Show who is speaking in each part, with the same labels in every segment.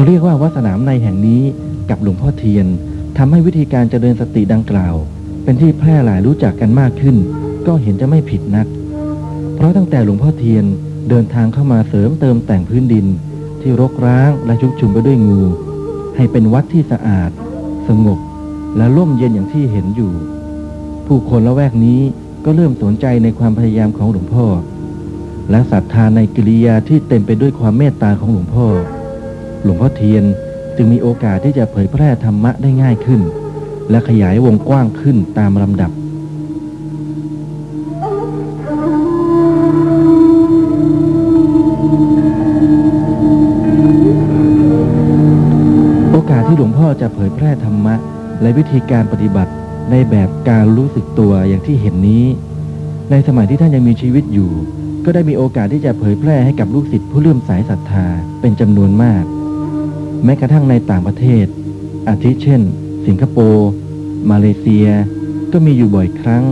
Speaker 1: จะเรียกว่าวัดสนามในแห่งนี้กับหลวงพ่อเทียนทำให้วิธีการเจริญสติดังกล่าว เป็นที่แพร่หลายรู้จักกันมากขึ้น ก็เห็นจะไม่ผิดนัก เพราะตั้งแต่หลวงพ่อเทียนเดินทางเข้ามาเสริมเติมแต่งพื้นดิน ที่รกร้างและชุกชุมไปด้วยงู ให้เป็นวัดที่สะอาด สงบและร่มเย็นอย่างที่เห็นอยู่ ผู้คนละแวกนี้ก็เริ่มสนใจในความพยายามของหลวงพ่อ และศรัทธาในกิริยาที่เต็มไปด้วยความเมตตาของหลวงพ่อ หลวงพ่อเทียนจึงมีโอกาสที่จะเผยแพร่ธรรมะได้ง่ายขึ้น และขยายวงกว้างขึ้นตามลำดับโอกาสที่หลวงพ่อจะเผยแพร่ธรรมะ และวิธีการปฏิบัติในแบบการรู้สึกตัวอย่างที่เห็นนี้ ในสมัยที่ท่านยังมีชีวิตอยู่ ก็ได้มีโอกาสที่จะเผยแพร่ให้กับลูกศิษย์ผู้เลื่อมใสศรัทธาเป็นจำนวนมาก แม้กระทั่งในต่างประเทศ อาทิเช่น สิงคโปร์ มาเลเซีย ก็มีอยู่บ่อยครั้ง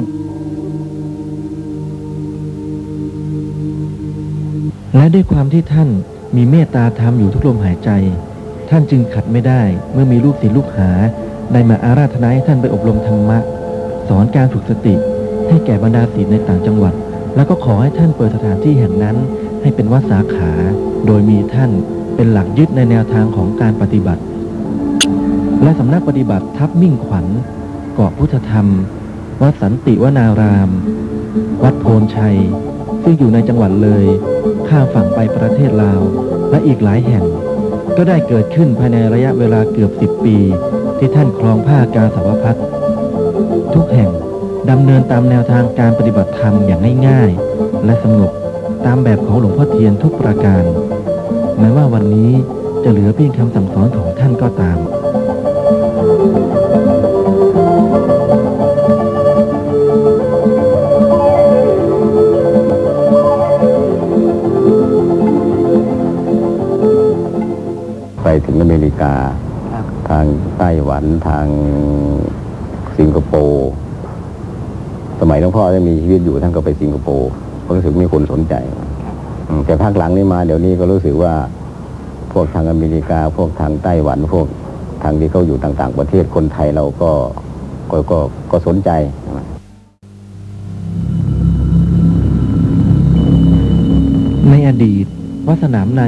Speaker 1: และด้วยความที่ท่านมีเมตตาธรรมอยู่ทุกลมหายใจ ท่านจึงขัดไม่ได้เมื่อมีลูกศิษย์ลูกหา ได้มาอาราธนาให้ท่านไปอบรมธรรมะ สอนการฝึกสติ ให้แก่บรรดาศิษย์ในต่างจังหวัด แล้วก็ขอให้ท่านเปิดสถานที่แห่งนั้น ให้เป็นวัดสาขา โดยมีท่าน เป็นหลักยึดในแนวทางของการปฏิบัติ และสำนักปฏิบัติทับมิ่งขวัญเกาะพุทธธรรม วัดสันติวนาราม วัดโพนชัย ซึ่งอยู่ในจังหวัดเลย ข้ามฝั่งไปประเทศลาว และอีกหลายแห่ง ก็ได้เกิดขึ้นภายในระยะเวลาเกือบสิบปี ที่ท่านครองผ้ากาสาวพัดทุกแห่งดำเนินตามแนวทางการปฏิบัติธรรมอย่างง่ายๆ และสงบตามแบบของหลวงพ่อเทียนทุกประการ แม้ว่าวันนี้จะเหลือเพียงคำสั่งสอนของท่านก็ตาม
Speaker 2: ไปถึงอเมริกา ทางไต้หวันทางสิงคโปร์สมัยหลวงพ่อยังมีชีวิตอยู่ท่านก็ไปสิงคโปร์ก็รู้สึกมีคนสนใจอืม แต่ภาคหลังนี้มาเดี๋ยวนี้ก็รู้สึกว่าพวกทางอเมริกา พวกทางไต้หวันพวกทางที่เขาอยู่ต่าง ๆ ประเทศคนไทยเราก็ก็ก็ก็สนใจ
Speaker 1: ในอดีต วัดสนามใน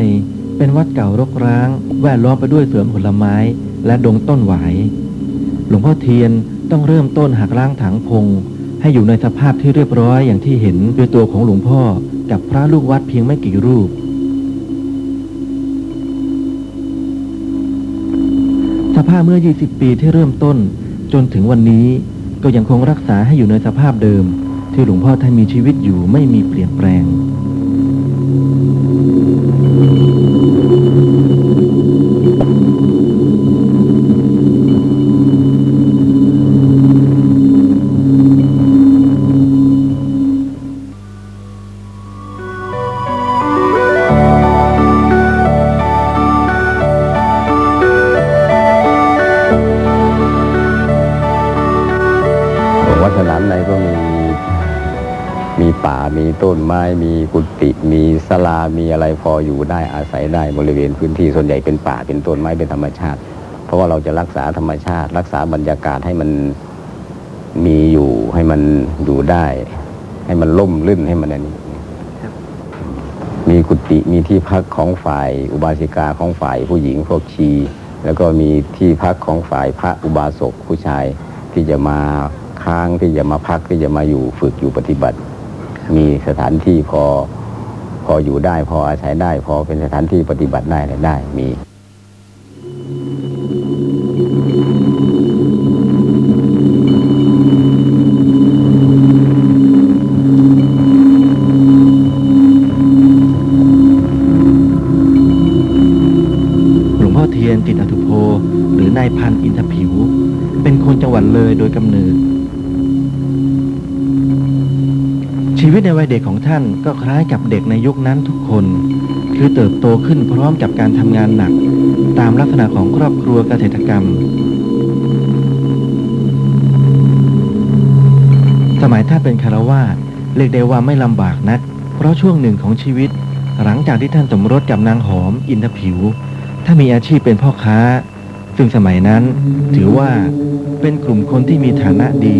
Speaker 1: เป็นวัดเก่ารกร้าง แวดล้อมไปด้วยสวนผลไม้ และดงต้นหวาย หลวงพ่อเทียนต้องเริ่มต้นหักล้างถังพง ให้อยู่ในสภาพที่เรียบร้อยอย่างที่เห็นด้วยตัวของหลวงพ่อ กับพระลูกวัดเพียงไม่กี่รูป สภาพเมื่อ 20 ปีที่เริ่มต้น จนถึงวันนี้ก็ยังคงรักษาให้อยู่ในสภาพเดิม ที่หลวงพ่อท่านมีชีวิตอยู่ไม่มีเปลี่ยนแปลง
Speaker 2: มีต้นไม้มีกุฏิมีศาลามีอะไรพออยู่ได้อาศัยได้บริเวณพื้นที่ส่วนใหญ่เป็นป่าเป็นต้นไม้เป็นธรรมชาติ เพราะว่าเราจะรักษาธรรมชาติ รักษาบรรยากาศให้มันมีอยู่ให้มันอยู่ได้ ให้มันล่มลื่นให้มันอันนี้มีกุฏิมีที่พักของฝ่ายอุบาสิกาของฝ่ายผู้หญิงพวกชี แล้วก็มีที่พักของฝ่ายพระอุบาสกผู้ชายที่จะมาค้างที่จะมาพักที่จะมาอยู่ฝึกอยู่ปฏิบัติ มีสถานที่พอพออยู่ได้พออาศัยได้ พอเป็นสถานที่ปฏิบัติได้ได้มี
Speaker 1: หลวงพ่อเทียนจิตอทุโพหรือนายพันอินทผิว เป็นคนจังหวัดเลยโดยกำเนิด วิตในวัยเด็กของท่านก็คล้ายกับเด็กในยุคนั้นทุกคน คือเติบโตขึ้นพร้อมกับการทำงานหนัก ตามลักษณะของครอบครัวเกษตรกรรม สมัยท่านเป็นคารวาสเรียกได้ว่าไม่ลำบากนัก เพราะช่วงหนึ่งของชีวิต หลังจากที่ท่านสมรสกับนางหอมอินทผิว ถ้ามีอาชีพเป็นพ่อค้า ซึ่งสมัยนั้นถือว่าเป็นกลุ่มคนที่มีฐานะดี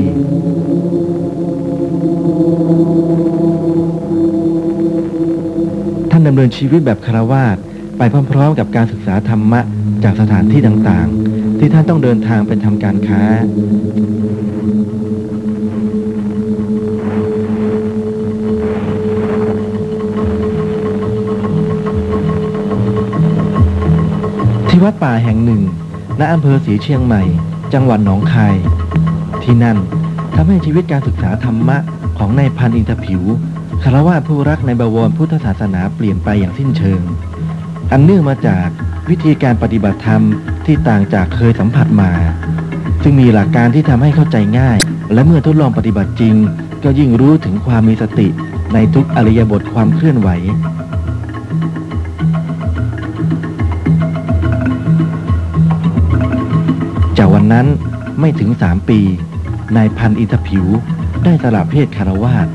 Speaker 1: ท่า ดำเนินชีวิตแบบคารวาสไปพร้อมๆ กับการศึกษาธรรมะจากสถานที่ต่างๆ ที่ท่านต้องเดินทางไปทำการค้า ที่วัดป่าแห่งหนึ่ง ณอำเภอศรีเชียงใหม่ จังหวัดหนองคาย ที่นั่นทำให้ชีวิตการศึกษาธรรมะของนายพันอินทผิว คารวะผู้รักในบวรพุทธศาสนาเปลี่ยนไปอย่างสิ้นเชิง อันเนื่องมาจากวิธีการปฏิบัติธรรมที่ต่างจากเคยสัมผัสมา ซึ่งมีหลักการที่ทำให้เข้าใจง่าย และเมื่อทดลองปฏิบัติจริง ก็ยิ่งรู้ถึงความมีสติในทุกอริยบทความเคลื่อนไหวจากวันนั้นไม่ถึงสามปี นายพันอินทผิวได้สละเพศคารวาส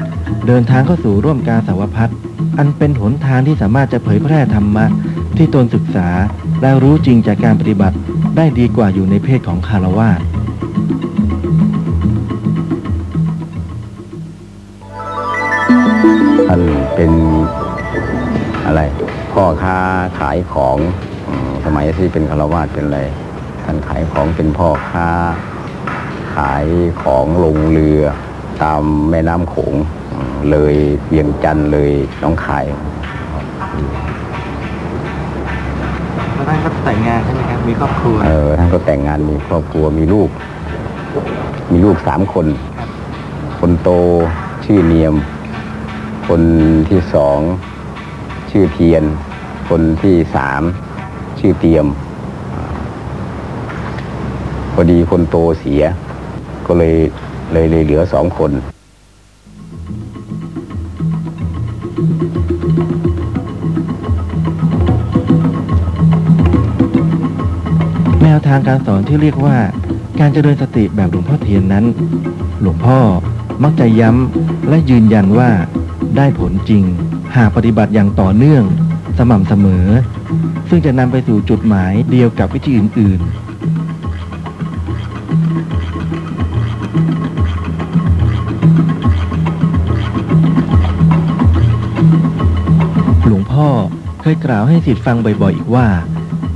Speaker 1: เดินทางเข้าสู่ร่วมการสาวพัฒน์อันเป็นหนทางที่สามารถจะเผยแพร่ธรรมะที่ตนศึกษาและรู้จริงจากการปฏิบัติได้ดีกว่าอยู่ในเพศของคารวาส
Speaker 2: ท่านเป็นอะไรพ่อค้าขายของสมัยที่เป็นคารวาสเป็นอะไรท่านขายของเป็นพ่อค้า ขายของลงเรือ ตามแม่น้ำโขงอืมเลยเวียงจันทร์เลยหน้องคาย
Speaker 1: แล้วท่านก็แต่งงานใช่ไหมครับมีครอบครัว
Speaker 2: เออท่านก็แต่งงานมีครอบครัวมีลูก มีลูกสามคน คนโตชื่อเนียม คนที่สองชื่อเทียน คนที่สามชื่อเตียมอ่าพอดีคนโตเสียก็เลย เลยเลยเหลือสองคน
Speaker 1: แนวทางการสอนที่เรียกว่า การเจริญสติแบบหลวงพ่อเทียนนั้น หลวงพ่อมักจะย้ำและยืนยันว่าได้ผลจริง หากปฏิบัติอย่างต่อเนื่อง สม่ำเสมอ ซึ่งจะนำไปสู่จุดหมายเดียวกับวิธีอื่น ๆ เคยกล่าวให้สิทธิ์ฟังบ่อยๆอีกว่า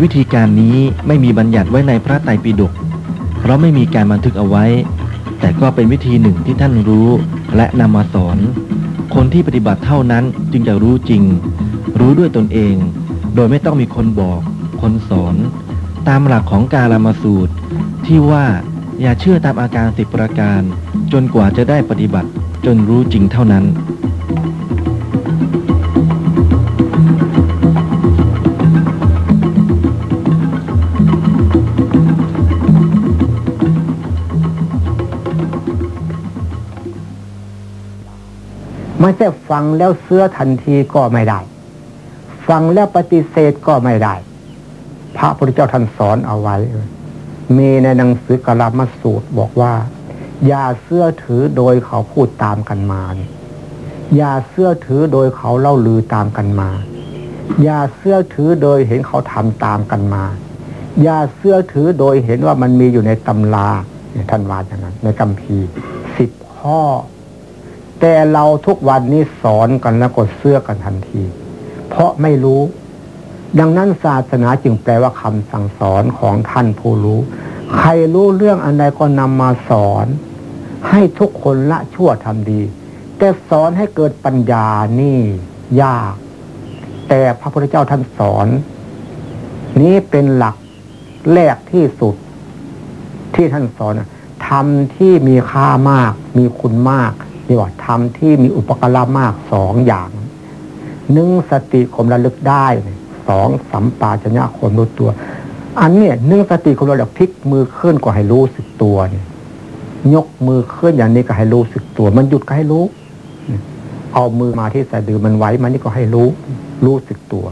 Speaker 1: วิธีการนี้ไม่มีบัญญัติไว้ในพระไตรปิฎกเพราะไม่มีการบันทึกเอาไว้ แต่ก็เป็นวิธีหนึ่งที่ท่านรู้และนำมาสอน คนที่ปฏิบัติเท่านั้นจึงจะรู้จริง รู้ด้วยตนเอง โดยไม่ต้องมีคนบอก คนสอน ตามหลักของการามาสูตร ที่ว่าอย่าเชื่อตามอาการสิบประการ จนกว่าจะได้ปฏิบัติจนรู้จริงเท่านั้น
Speaker 3: ไม่ใช่ฟังแล้วเสื้อทันทีก็ไม่ได้ ฟังแล้วปฏิเสธก็ไม่ได้ พระพุทธเจ้าท่านสอนเอาไว้ มีในหนังสือกลามาสูตรบอกว่า อย่าเสื้อถือโดยเขาพูดตามกันมา อย่าเสื้อถือโดยเขาเล่าลือตามกันมา อย่าเสื้อถือโดยเห็นเขาทำตามกันมาอย่าเสื้อถือโดยเห็นว่ามันมีอยู่ในตำราท่านว่าอย่างนั้น ในกัมพีร์สิบข้อ แต่เราทุกวันนี้สอนกันแล้วก็เสื้อกันทันที เพราะไม่รู้ ดังนั้นศาสนาจึงแปลว่าคำสั่งสอนของท่านผู้รู้ ใครรู้เรื่องอันใดก็นำมาสอน ให้ทุกคนละชั่วทำดี แต่สอนให้เกิดปัญญานี่ยาก แต่พระพุทธเจ้าท่านสอน นี้เป็นหลักแรกที่สุด ที่ท่านสอนทำที่มีค่ามาก มีคุณมาก เรียกว่าทำที่มีอุปการะมากสองอย่างหนึ่งสติข่มระลึกได้สองสัมปาชัญญะข่มรู้ตัว อันเนี้ยหนึ่งสติข่มระลึกพลิกมือขึ้นก็ให้รู้สึกตัวเนี่ยยกมือขึ้นอย่างนี้ก็ให้รู้สึกตัว มันหยุดก็ให้รู้ เอามือมาที่สะดือมันไว้มันนี่ก็ให้รู้ รู้สึกตัว